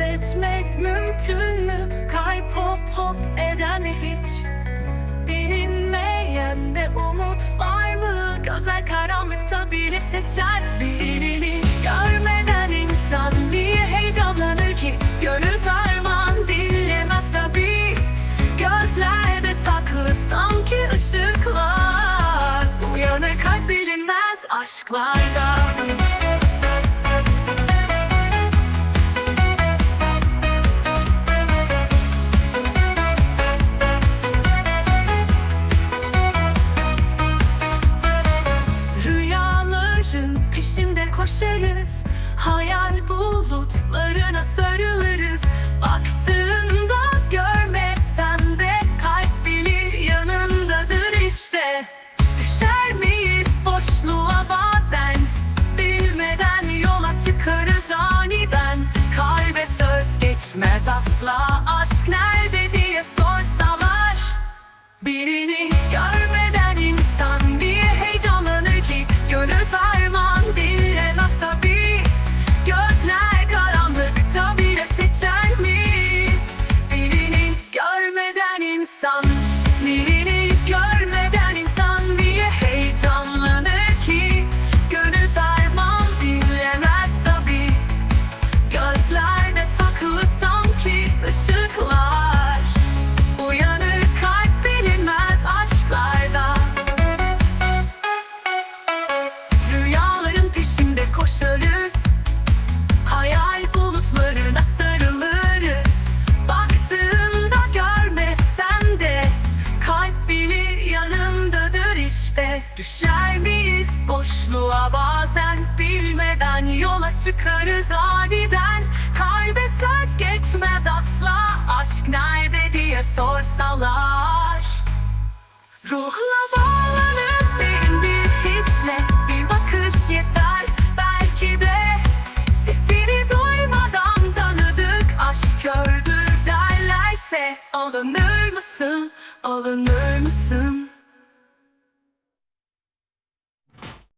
etmek mümkün mü? Kalp hop hop eder mi hiç? Bilinmeyende umut var mı? Gözler karanlıkta bile seçer birini Görmeden insan niye heyecanlanır ki? Gönül ferman dinlemez tabi Gözlerde saklı sanki ışıklar Uyanır kalp bilinmez aşklarda peşinde koşarız. Hayal bulutlarına Düşer miyiz boşluğa? Bazen Bilmeden yola çıkarız aniden. Kalbe söz geçmez asla. Aşk nerede diye sorsalar. Ruhla bağlanırız derin bir hisle. Bir bakış yeter. Belki de Sesini duymadan tanıdık. Aşk kördür derlerse Alınır mısın, alınır mısın?